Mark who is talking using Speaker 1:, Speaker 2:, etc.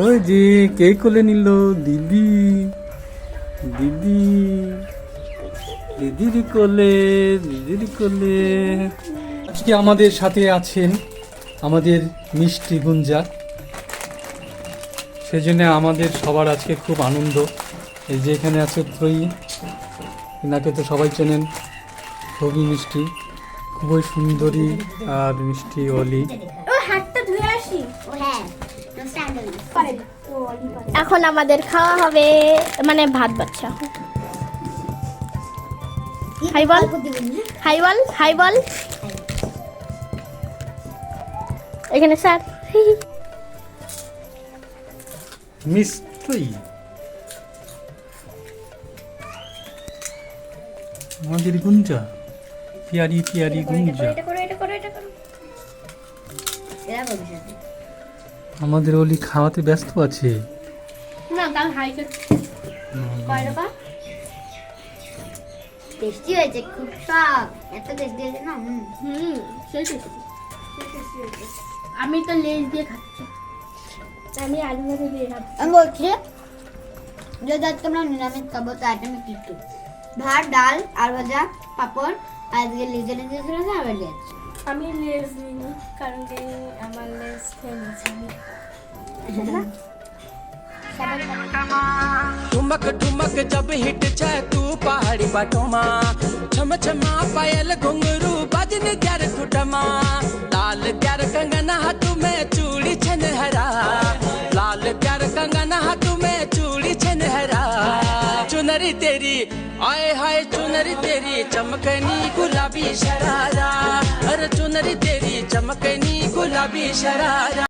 Speaker 1: ওই যে কে কোলে নিল? দিদি। দিদি। দিদির কোলে দিদির কোলে। আজকে আমাদের সাথে আছেন আমাদের মিষ্টি গুঞ্জা। সেজন্য আমাদের সবার আজকে খুব আনন্দ। এই যে এখানে আছে ত্রয়ী। এনাকে তো সবাই চেনেন। খুবই মিষ্টি। খুবই সুন্দরী আর মিষ্টি অলি।
Speaker 2: হাতটা ধুয়ে আসি?
Speaker 3: হ্যাঁ.
Speaker 2: এখন আমাদের খাওয়া হবে মানে ভাত বাচ্চা।
Speaker 3: High ball?
Speaker 2: High ball high ball. এখানে স্যার।
Speaker 1: মিস ত্রয়ী আমাদের গুঞ্জা। পিয়ারি পিয়ারি গুঞ্জা।
Speaker 2: এটা করো এটা করো এটা করো।
Speaker 3: এরা ভবিষ্যতে।
Speaker 1: আমাদের ওলি খাওয়াতে ব্যস্ত আছে।
Speaker 2: না কাল হাই কয় টাকা?
Speaker 3: টেস্টি হয়েছে খুব এত টেস্টি হয়েছে না? হুম।
Speaker 2: সেই আমি তো লেজ দিয়ে খাচ্ছি। আমি আলু ভাজা দিয়ে খাচ্ছি।
Speaker 3: আমি বলছি যদি আজকে আমরা নিরামিষ খাব তো আইটেমে কিছু ভাত ডাল আর ভাজা পাপড় আজকে লিজে লিজে না আবার দিয়েছি
Speaker 2: আমি লেজ নিইনি কারণ কি আমার লেজ খেয়ে নিয়েছি
Speaker 4: ठुमक ठुमक जब हिट छे तू पहाड़ी बटोमा छम छमा पायल घुंगरू बजन ग्यार खुटमा लाल प्यार कंगना हाथ में चूड़ी छन हरा लाल प्यार कंगना हाथ में चूड़ी छन हरा चुनरी तेरी आए हाय चुनरी तेरी चमकनी गुलाबी शरारा que Nicolás Villarara.